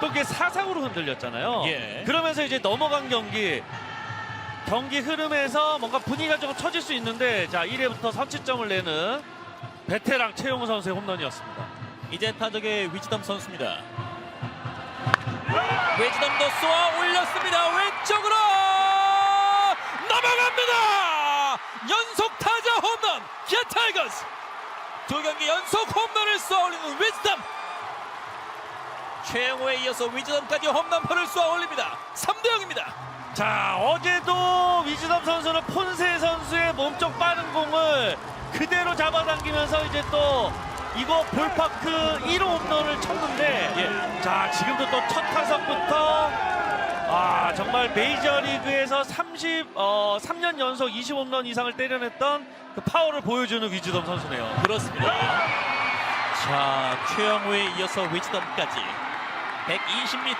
또 그게 사상으로 흔들렸잖아요. 예. 그러면서 이제 넘어간 경기 경기 흐름에서 뭔가 분위기가 조금 처질 수 있는데 자 1회부터 선취점을 내는 베테랑 최용우 선수의 홈런이었습니다. 이제 타석의 위즈덤 선수입니다. 위즈덤도 쏘아 올렸습니다. 왼쪽으로 넘어갑니다. 연속 타자 홈런 기아 타이거스 두 경기 연속 홈런을 쏘아 올리는 위즈덤 최영호에 이어서 위즈덤까지 홈런포를 쏘아 올립니다. 3대 0입니다. 자 어제도 위즈덤 선수는 폰세 선수의 몸쪽 빠른 공을 그대로 잡아당기면서 이제 또 이거 볼파크 1호 홈런을 쳤는데 예. 자 지금도 또 첫 타석부터 아 정말 메이저리그에서 30 어, 3년 연속 20홈런 이상을 때려냈던 그 파워를 보여주는 위즈덤 선수네요. 그렇습니다. 자, 최영호에 이어서 위즈덤까지 120m